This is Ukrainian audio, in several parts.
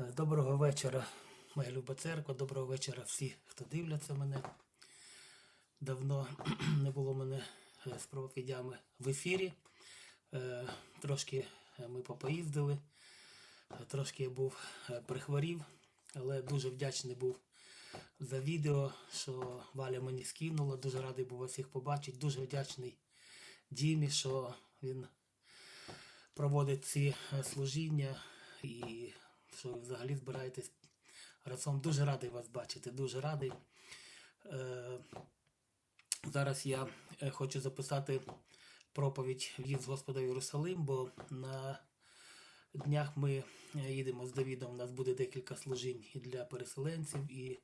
Е, Доброго вечора, моя люба церква, доброго вечора всі, хто дивляться мене. Давно не було мене е, з проповідями в ефірі. Е, Трошки ми попоїздили, трошки я був прихворів, але дуже вдячний був за відео, що Валя мені скинула. Дуже радий був вас побачити. Дуже вдячний Дімі, що він проводить ці служіння і що ви взагалі збираєтесь разом. Дуже радий вас бачити, дуже радий. Е, зараз я е, хочу записати проповідь в'їзд Господа в Єрусалим, бо на днях ми е, їдемо з Давідом. У нас буде декілька служінь і для переселенців, і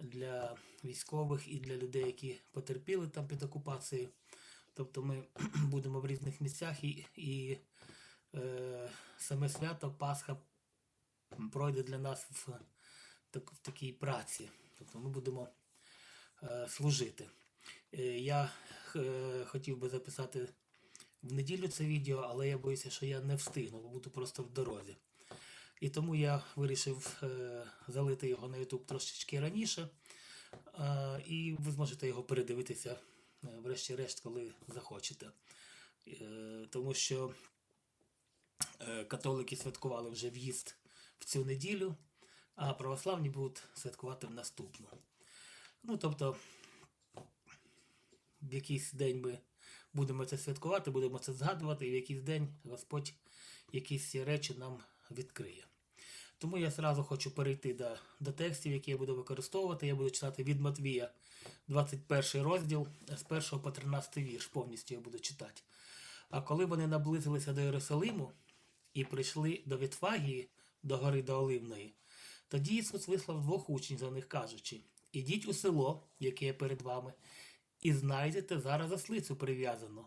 для військових, і для людей, які потерпіли там під окупацією. Тобто ми будемо в різних місцях і, і е, саме свято Пасха пройде для нас в, так, в такій праці. Тобто ми будемо е, служити. Е, я е, хотів би записати в неділю це відео, але я боюся, що я не встигну, бо буду просто в дорозі. І тому я вирішив е, залити його на YouTube трошечки раніше. Е, і ви зможете його передивитися, е, врешті-решт, коли захочете. Е, тому що е, католики святкували вже в'їзд в цю неділю, а православні будуть святкувати в наступну. Ну, тобто, в якийсь день ми будемо це святкувати, будемо це згадувати, і в якийсь день Господь якісь речі нам відкриє. Тому я зразу хочу перейти до, до текстів, які я буду використовувати. Я буду читати від Матвія 21 розділ з 1 по 13 вірш. Повністю я буду читати. А коли вони наблизилися до Єрусалиму і прийшли до Вітфагії, до гори до Оливної, тоді Ісус вислав двох учнів за них, кажучи: Ідіть у село, яке є перед вами, і знайдете зараз ослицю прив'язану,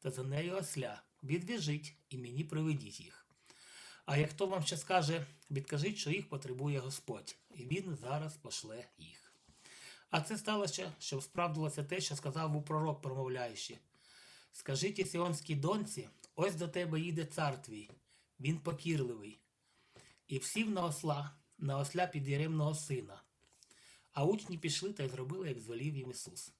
та за нею осля. Відв'яжіть і мені приведіть їх. А як хто вам ще скаже, відкажіть, що їх потребує Господь, і він зараз пошле їх. А це сталося, щоб справдилося те, що сказав був пророк, промовляючи. Скажіть сіонській доньці, ось до тебе їде цар твій, він покірливий, і всів на осла, на осля підєремного сина. А учні пішли та й зробили, як звелів їм Ісус.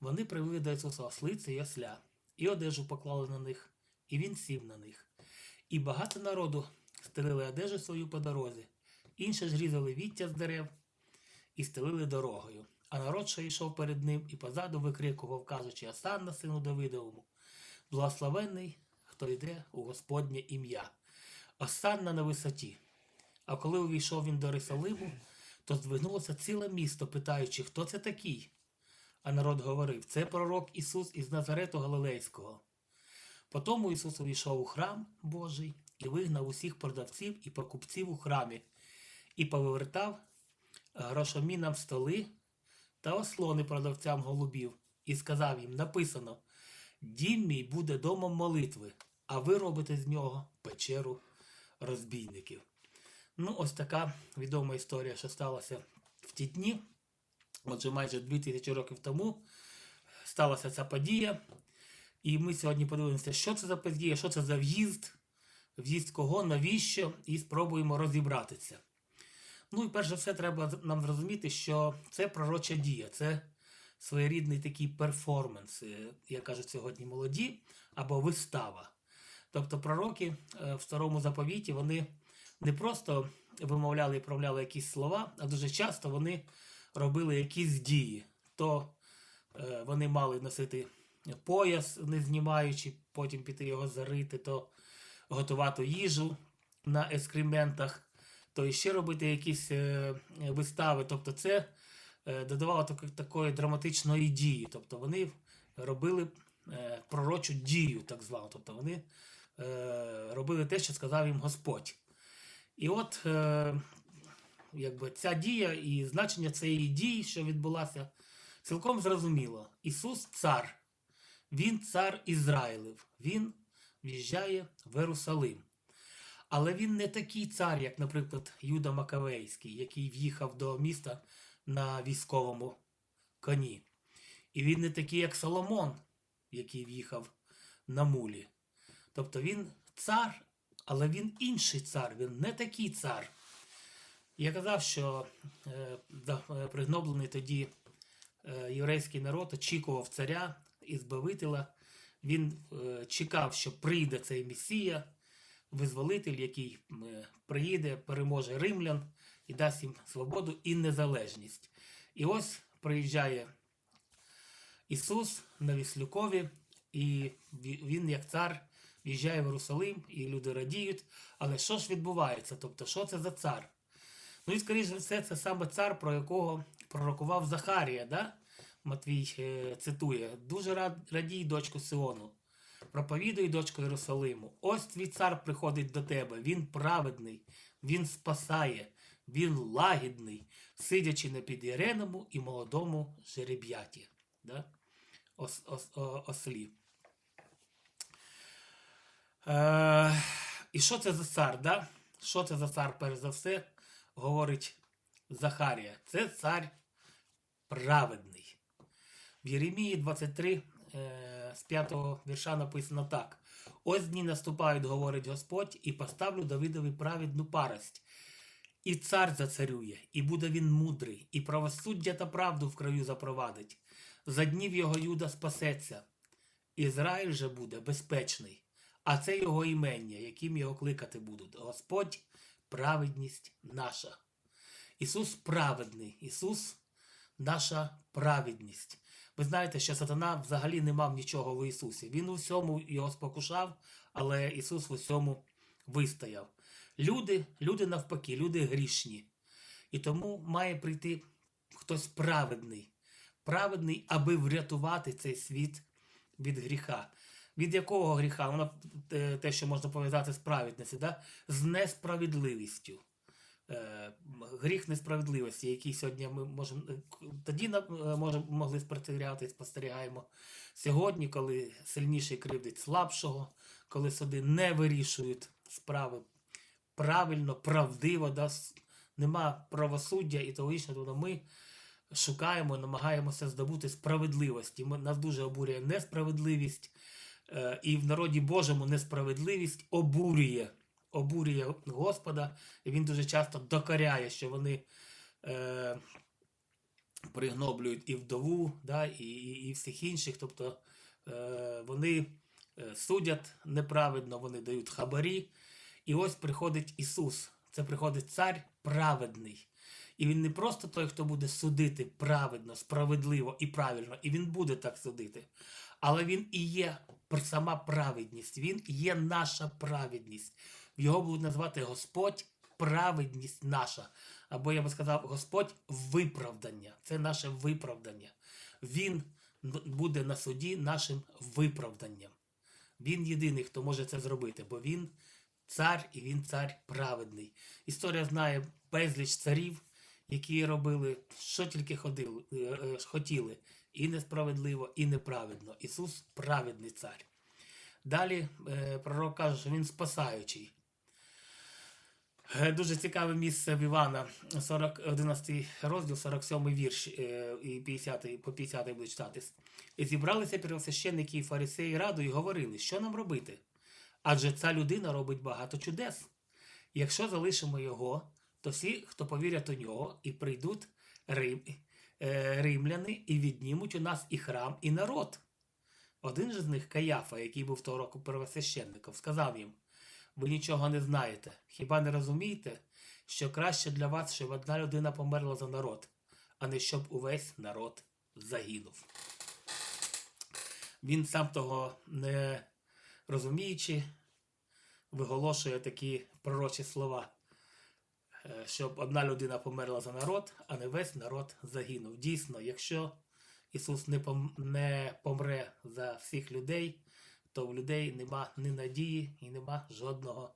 Вони привели до Ісуса ослиці і осля, і одежу поклали на них, і він сів на них. І багато народу стелили одежу свою по дорозі, інші ж різали віття з дерев і стелили дорогою. А народ, що йшов перед ним, і позаду викрикував, кажучи, Асанна, сину Давидовому, благословенний, хто йде у Господнє ім'я. Осанна на висоті. А коли увійшов він до Єрусалиму, то здвигнулося ціле місто, питаючи, хто це такий. А народ говорив: це пророк Ісус із Назарету Галилейського. Потому Ісус увійшов у храм Божий і вигнав усіх продавців і покупців у храмі, і повертав грошомінам столи та ослони продавцям голубів, і сказав їм: написано: Дім мій буде домом молитви, а ви робите з нього печеру розбійників. Ну, ось така відома історія, що сталася в ті дні. Отже, майже 2000 років тому сталася ця подія. І ми сьогодні подивимося, що це за подія, що це за в'їзд, в'їзд кого, навіщо, і спробуємо розібратися. Ну і перш за все, треба нам зрозуміти, що це пророча дія, це своєрідний такий перформанс, е, як кажуть сьогодні молоді, або вистава. Тобто пророки е, в старому заповіті вони не просто вимовляли і промовляли якісь слова, а дуже часто вони робили якісь дії. То е, вони мали носити пояс, не знімаючи, потім піти його зарити, то готувати їжу на ескрементах, то ще робити якісь е, вистави. Тобто це е, додавало так, такої драматичної дії. Тобто вони робили е, пророчу дію, так звану. Тобто вони е, робили те, що сказав їм Господь. І от е, якби ця дія і значення цієї дії, що відбулася, цілком зрозуміло. Ісус цар. Він цар Ізраїлев, він в'їжджає в Єрусалим. Але він не такий цар, як, наприклад, Юда Макавейський, який в'їхав до міста на військовому коні. І він не такий, як Соломон, який в'їхав на мулі. Тобто він цар, але він інший цар, він не такий цар. Я казав, що е, е, пригноблений тоді е, єврейський народ очікував царя і збавителя. Він чекав, що прийде цей Месія, визволитель, який приїде, переможе римлян і дасть їм свободу і незалежність. І ось приїжджає Ісус на Віслюкові, і він, як цар, в'їжджає в Єрусалим, і люди радіють. Але що ж відбувається? Тобто, що це за цар? Ну і, скоріш за все, це саме цар, про якого пророкував Захарія, да? Матвій е, цитує: Дуже рад, радій, дочку Сиону. Проповідуй, дочко Єрусалиму. Ось твій цар приходить до тебе. Він праведний, він спасає, він лагідний, сидячи на під'яреному і молодому жереб'яті. Да? Ос, ос, о- ослі. Е, і що це за цар? Да? Що це за цар, перш за все, говорить Захарія? Це цар праведний. В Єремії 23 е, з 5 вірша написано так: Ось дні наступають, говорить Господь, і поставлю Давидові праведну парость. І цар зацарює, і буде він мудрий, і правосуддя та правду в краю запровадить. За днів його Юда спасеться. Ізраїль же буде безпечний, а це його імення, яким його кликати будуть. Господь праведність наша. Ісус праведний, Ісус наша праведність. Ви знаєте, що сатана взагалі не мав нічого в Ісусі. Він у всьому його спокушав, але Ісус в усьому вистояв. Люди, люди навпаки, люди грішні. І тому має прийти хтось праведний, праведний, аби врятувати цей світ від гріха. Від якого гріха? Воно е, те, що можна пов'язати з праведністю, да? з несправедливістю. Е, Гріх несправедливості, який сьогодні ми можемо е, тоді можемо могли спостерігати, спостерігаємо сьогодні, коли сильніший кривдить слабшого, коли суди не вирішують справи правильно, правдиво, да, нема правосуддя і того іншого, то ми шукаємо, намагаємося здобути справедливості. Ми, нас дуже обурює несправедливість, і в народі Божому несправедливість обурює, обурює Господа, і він дуже часто докоряє, що вони е, пригноблюють і вдову, да, і, і, і всіх інших. Тобто е, вони е, судять неправедно, вони дають хабарі. І ось приходить Ісус. Це приходить цар праведний. І він не просто той, хто буде судити праведно, справедливо і правильно, і він буде так судити. Але він і є сама праведність. Він є наша праведність. Його будуть назвати Господь праведність наша. Або я би сказав, Господь виправдання. Це наше виправдання. Він буде на суді нашим виправданням. Він єдиний, хто може це зробити, бо він цар і він цар праведний. Історія знає безліч царів, які робили, що тільки ходили, е, е, хотіли, і несправедливо, і неправедно. Ісус праведний цар. Далі е, пророк каже, що він спасаючий. Дуже цікаве місце в Івана, 40, 11 розділ, 47 вірш і 50, по 50 буде читатись. Зібралися первосвященники і фарисеї раду і говорили, що нам робити? Адже ця людина робить багато чудес. Якщо залишимо його, то всі, хто повірять у нього, і прийдуть рим, е, римляни і віднімуть у нас і храм, і народ. Один же з них, Каяфа, який був того року первосвященником, сказав їм: ви нічого не знаєте, хіба не розумієте, що краще для вас, щоб одна людина померла за народ, а не щоб увесь народ загинув. Він сам того не розуміючи, виголошує такі пророчі слова, щоб одна людина померла за народ, а не весь народ загинув. Дійсно, якщо Ісус не, не помре за всіх людей, то в людей нема ні надії і нема жодного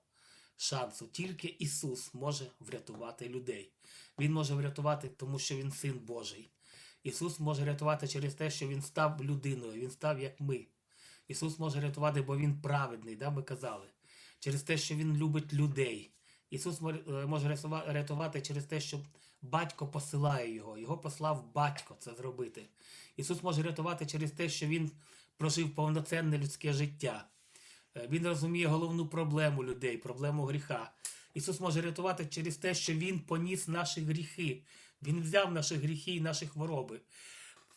шансу. Тільки Ісус може врятувати людей. Він може врятувати, тому що Він син Божий. Ісус може рятувати через те, що Він став людиною, Він став як ми. Ісус може рятувати, бо Він праведний, да, ми казали. Через те, що Він любить людей. Ісус е, може рятувати через те, що батько посилає його. Його послав батько це зробити. Ісус може рятувати через те, що Він прожив повноцінне людське життя. Е, Він розуміє головну проблему людей, проблему гріха. Ісус може рятувати через те, що Він поніс наші гріхи. Він взяв наші гріхи і наші хвороби.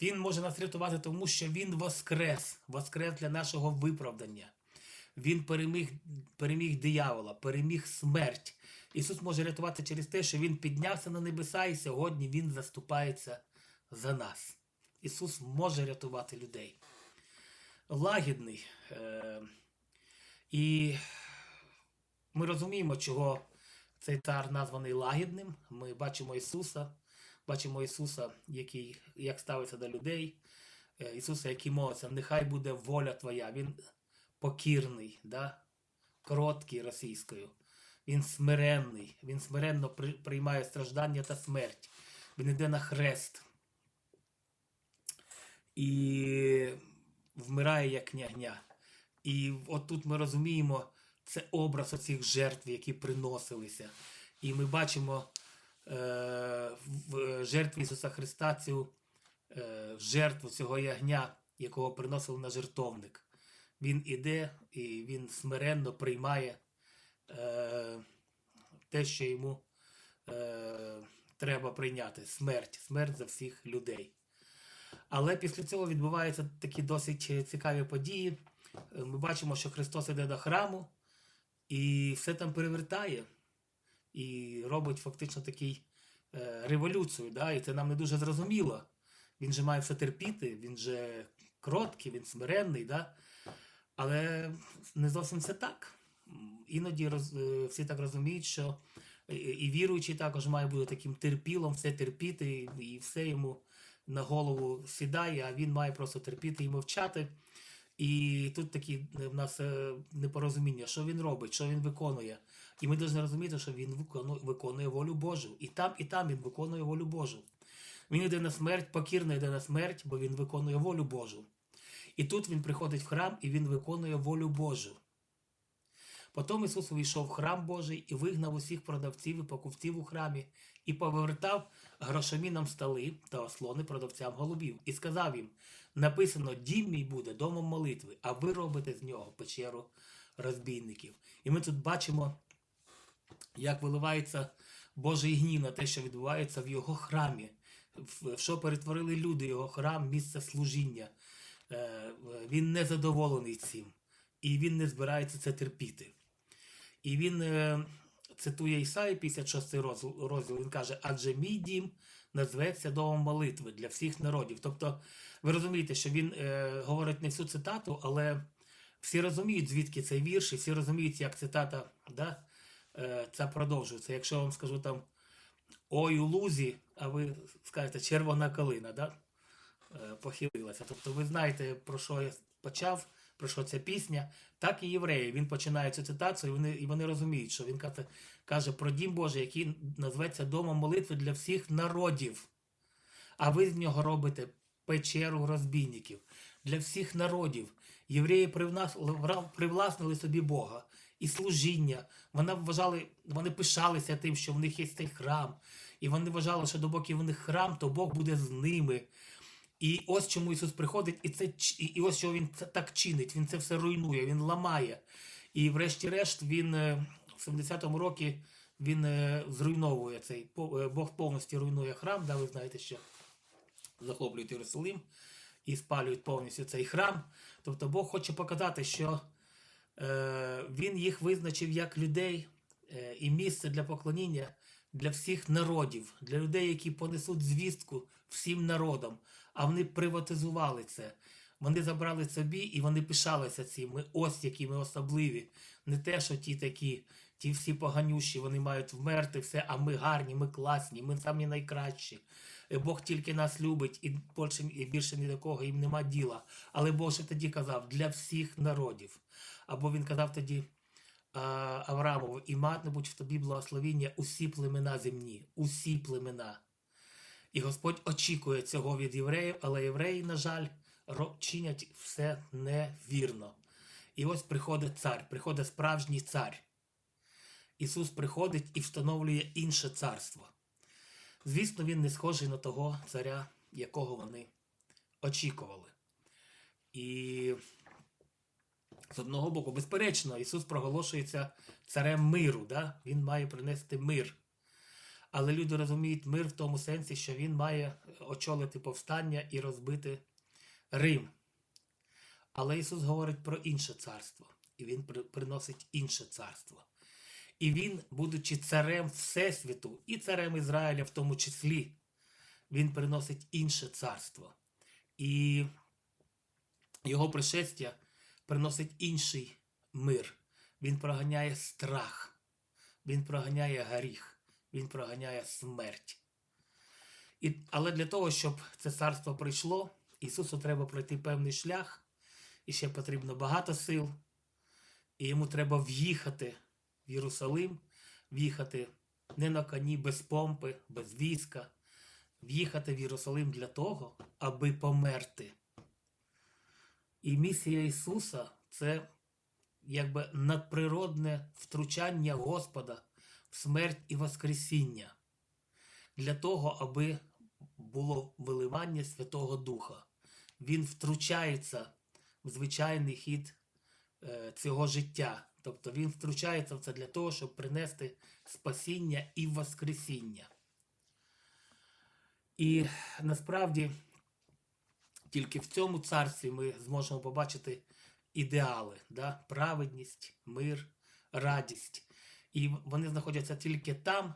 Він може нас рятувати, тому що Він воскрес, воскрес для нашого виправдання. Він переміг, переміг диявола, переміг смерть. Ісус може рятувати через те, що Він піднявся на небеса, і сьогодні Він заступається за нас. Ісус може рятувати людей. Лагідний. Е- і ми розуміємо, чого цей цар названий лагідним. Ми бачимо Ісуса, бачимо Ісуса, який як ставиться до людей, е, Ісуса, який молиться, нехай буде воля Твоя. Він покірний, да? короткий російською. Він смиренний, він смиренно при- приймає страждання та смерть. Він йде на хрест і вмирає як княгня. І от тут ми розуміємо, це образ оцих жертв, які приносилися. І ми бачимо е, в жертві Ісуса Христа цю е, жертву цього ягня, якого приносили на жертовник. Він іде і він смиренно приймає е, те, що йому е, треба прийняти смерть, смерть за всіх людей. Але після цього відбуваються такі досить е, цікаві події. Е, Ми бачимо, що Христос іде до храму і все там перевертає, і робить фактично такий е, революцію. Да? І це нам не дуже зрозуміло. Він же має все терпіти, він же кроткий, він смиренний, да? але не зовсім це так. Іноді роз, е, всі так розуміють, що і- і віруючий також має бути таким терпілом, все терпіти, і- все йому на голову сідає, а він має просто терпіти і мовчати. І тут такі е, в нас е, непорозуміння, що він робить, що він виконує. І ми повинні розуміти, що він виконує волю Божу. І там, і там він виконує волю Божу. Він йде на смерть, покірно йде на смерть, бо він виконує волю Божу. І тут він приходить в храм і він виконує волю Божу. Потім Ісус увійшов в храм Божий і вигнав усіх продавців і покупців у храмі, і повертав грошомінам столи та ослони продавцям голубів, і сказав їм: написано, дім мій буде домом молитви, а ви робите з нього печеру розбійників. І ми тут бачимо, як виливається Божий гнів на те, що відбувається в його храмі, в що перетворили люди його храм, місце служіння. Е, Він не задоволений цим, і він не збирається це терпіти. І він е, цитує Ісаї 56 розділ. Він каже: Адже мій дім назветься домом молитви для всіх народів. Тобто, ви розумієте, що він е, говорить не всю цитату, але всі розуміють, звідки цей вірш, і всі розуміють, як цитата да, е, ця продовжується. Якщо я вам скажу там ой у лузі, а ви скажете червона калина, да? е, похилилася. Тобто ви знаєте, про що я почав, про що ця пісня, так і євреї. Він починає цю цитацію, і вони, і вони розуміють, що він каже, про дім Божий, який назветься домом молитви для всіх народів. А ви з нього робите печеру розбійників для всіх народів. Євреї привласнили собі Бога і служіння. Вони вважали, вони пишалися тим, що в них є цей храм. І вони вважали, що допоки в них храм, то Бог буде з ними. І ось чому Ісус приходить, і це і, ось що Він це так чинить. Він це все руйнує, Він ламає. І врешті-решт він е, в 70-му році він е, зруйновує цей е, Бог повністю руйнує храм. Да, ви знаєте, що захоплюють Єрусалим і спалюють повністю цей храм. Тобто Бог хоче показати, що е, Він їх визначив як людей е, і місце для поклоніння для всіх народів, для людей, які понесуть звістку всім народам. А вони приватизували це. Вони забрали собі і вони пишалися цим. Ми ось які ми особливі. Не те, що ті такі, ті всі поганющі, вони мають вмерти все, а ми гарні, ми класні, ми самі найкращі. Е, Бог тільки нас любить і більше, і більше ні до кого їм нема діла. Але Бог ще тоді казав для всіх народів. Або він казав тоді Авраамову, і матимуть в тобі благословіння усі племена земні, усі племена. І Господь очікує цього від євреїв, але євреї, на жаль, чинять все невірно. І ось приходить цар, приходить справжній цар. Ісус приходить і встановлює інше царство. Звісно, він не схожий на того царя, якого вони очікували. І з одного боку, безперечно, Ісус проголошується царем миру, да? Він має принести мир. Але люди розуміють мир в тому сенсі, що він має очолити повстання і розбити Рим. Але Ісус говорить про інше царство, і Він приносить інше царство. І Він, будучи царем Всесвіту, і царем Ізраїля в тому числі, Він приносить інше царство. І його пришестя приносить інший мир. Він проганяє страх, він проганяє гріх, він проганяє смерть. І, але для того, щоб це царство прийшло, Ісусу треба пройти певний шлях, і ще потрібно багато сил, і йому треба в'їхати в Єрусалим, в'їхати не на коні без помпи, без війська, в'їхати в Єрусалим для того, аби померти. І місія Ісуса це якби надприродне втручання Господа смерть і Воскресіння для того, аби було виливання Святого Духа. Він втручається в звичайний хід е, цього життя. Тобто він втручається в це для того, щоб принести спасіння і Воскресіння. І насправді тільки в цьому царстві ми зможемо побачити ідеали, да? праведність, мир, радість. І вони знаходяться тільки там,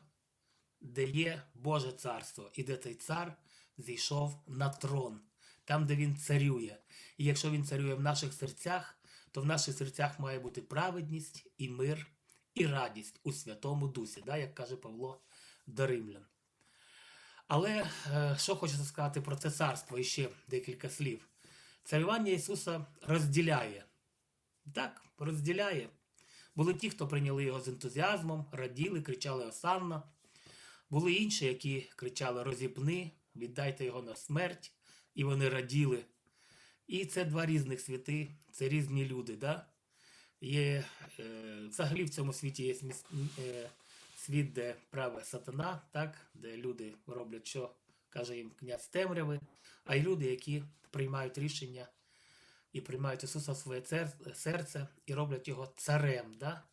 де є Боже царство, і де цей цар зійшов на трон, там, де він царює. І якщо він царює в наших серцях, то в наших серцях має бути праведність і мир, і радість у Святому Дусі, да? як каже Павло до Римлян. Але е, що хочеться сказати про це царство і ще декілька слів. Царювання Ісуса розділяє. Так, розділяє. Були ті, хто прийняли його з ентузіазмом, раділи, кричали Осанна. Були інші, які кричали Розіпни, віддайте його на смерть, і вони раділи. І це два різних світи, це різні люди. Да? Є, е, взагалі в цьому світі є е, світ, де праве сатана, так? де люди роблять, що каже їм князь темряви, а й люди, які приймають рішення і приймають Ісуса в своє серце і роблять його царем да?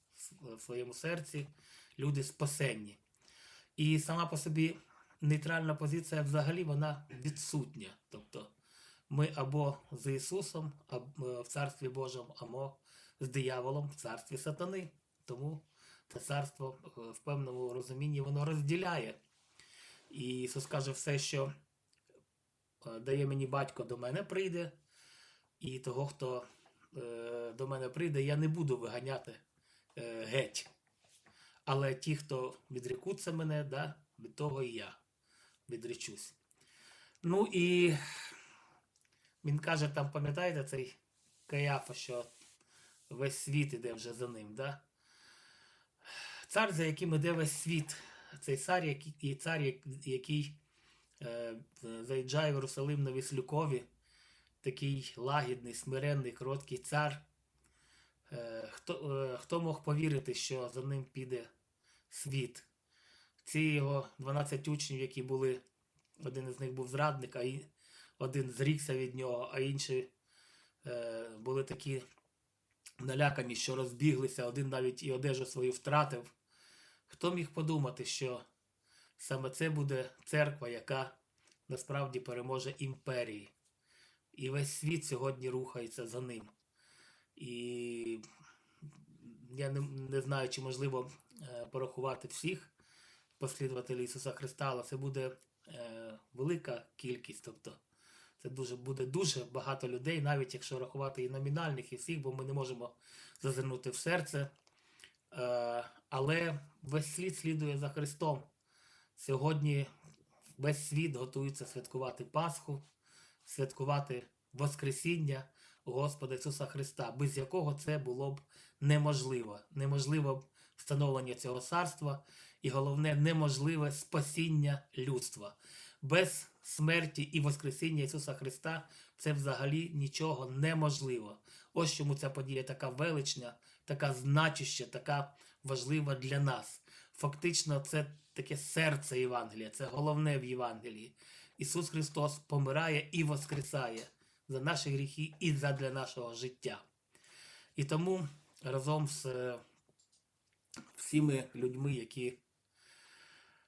в своєму серці, люди спасенні. І сама по собі нейтральна позиція взагалі вона відсутня. Тобто ми або з Ісусом або в Царстві Божому, або з дияволом в царстві сатани. Тому це царство е, в певному розумінні воно розділяє. І Ісус каже все, що е, дає мені батько, до мене прийде, і того, хто е, до мене прийде, я не буду виганяти е, геть. Але ті, хто відрікуться мене, да, від того і я відречусь. Ну і він каже, там, пам'ятаєте, цей Каяфа, що весь світ іде вже за ним. Да? Цар, за яким іде весь світ, цей цар, який, і цар, який е, заїжджає в Єрусалим на Віслюкові, такий лагідний, смиренний, кроткий цар. Е, хто, е, хто мог повірити, що за ним піде світ? Ці його 12 учнів, які були, один із них був зрадник, а один зрікся від нього, а інші е, були такі налякані, що розбіглися, один навіть і одежу свою втратив. Хто міг подумати, що саме це буде церква, яка насправді переможе імперії? І весь світ сьогодні рухається за ним. І я не, не знаю, чи можливо е, порахувати всіх послідователів Ісуса Христа, але це буде е, велика кількість. Тобто це дуже, буде дуже багато людей, навіть якщо рахувати і номінальних, і всіх, бо ми не можемо зазирнути в серце. Е, але весь світ слідує за Христом. Сьогодні весь світ готується святкувати Пасху, святкувати Воскресіння Господа Ісуса Христа, без якого це було б неможливо. Неможливо б встановлення цього царства, і головне, неможливе спасіння людства. Без смерті і Воскресіння Ісуса Христа це взагалі нічого неможливо. Ось чому ця подія така велична, така значуща, така важлива для нас. Фактично, це таке серце Євангелія, це головне в Євангелії. Ісус Христос помирає і воскресає за наші гріхи і задля нашого життя. І тому разом з е, всіми людьми, які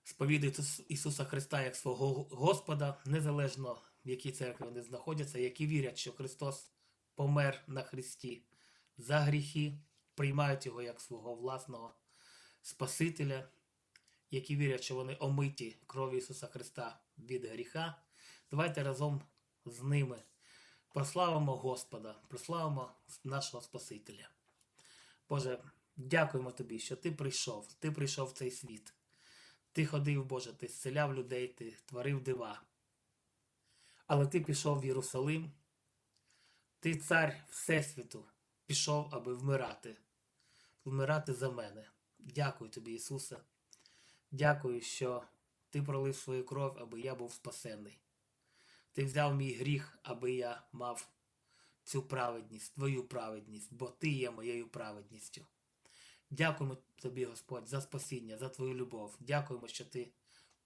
сповідують Ісуса Христа як свого Господа, незалежно в якій церкві вони знаходяться, які вірять, що Христос помер на Христі за гріхи, приймають його як свого власного Спасителя, які вірять, що вони омиті кров'ю Ісуса Христа від гріха. Давайте разом з ними прославимо Господа, прославимо нашого Спасителя. Боже, дякуємо тобі, що ти прийшов, ти прийшов в цей світ. Ти ходив, Боже, ти зціляв людей, ти творив дива. Але ти пішов в Єрусалим, ти цар Всесвіту, пішов, аби вмирати, вмирати за мене. Дякую тобі, Ісусе. Дякую, що ти пролив свою кров, аби я був спасенний. Ти взяв мій гріх, аби я мав цю праведність, твою праведність, бо ти є моєю праведністю. Дякуємо тобі, Господь, за спасіння, за твою любов. Дякуємо, що ти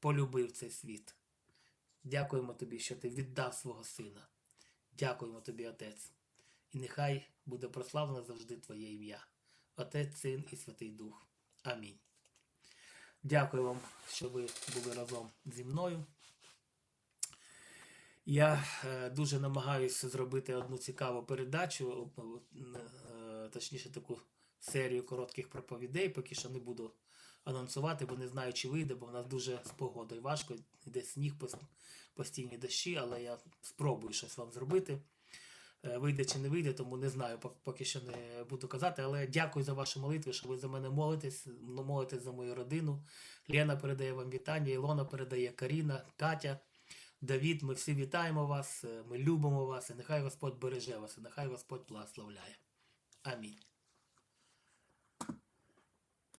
полюбив цей світ. Дякуємо тобі, що ти віддав свого сина. Дякуємо тобі, Отець. І нехай буде прославлено завжди Твоє ім'я. Отець, Син і Святий Дух. Амінь. Дякую вам, що ви були разом зі мною. Я е, дуже намагаюся зробити одну цікаву передачу, е, точніше таку серію коротких проповідей, поки що не буду анонсувати, бо не знаю, чи вийде, бо в нас дуже з погодою важко, йде сніг, постійні дощі, але я спробую щось вам зробити. Е, Вийде чи не вийде, тому не знаю, поки що не буду казати. Але дякую за ваші молитви, що ви за мене молитесь, ну, молитесь за мою родину. Лена передає вам вітання, Ілона передає Каріна, Катя, Давід. Ми всі вітаємо вас, е, ми любимо вас, і нехай Господь береже вас, і нехай Господь благословляє. Амінь.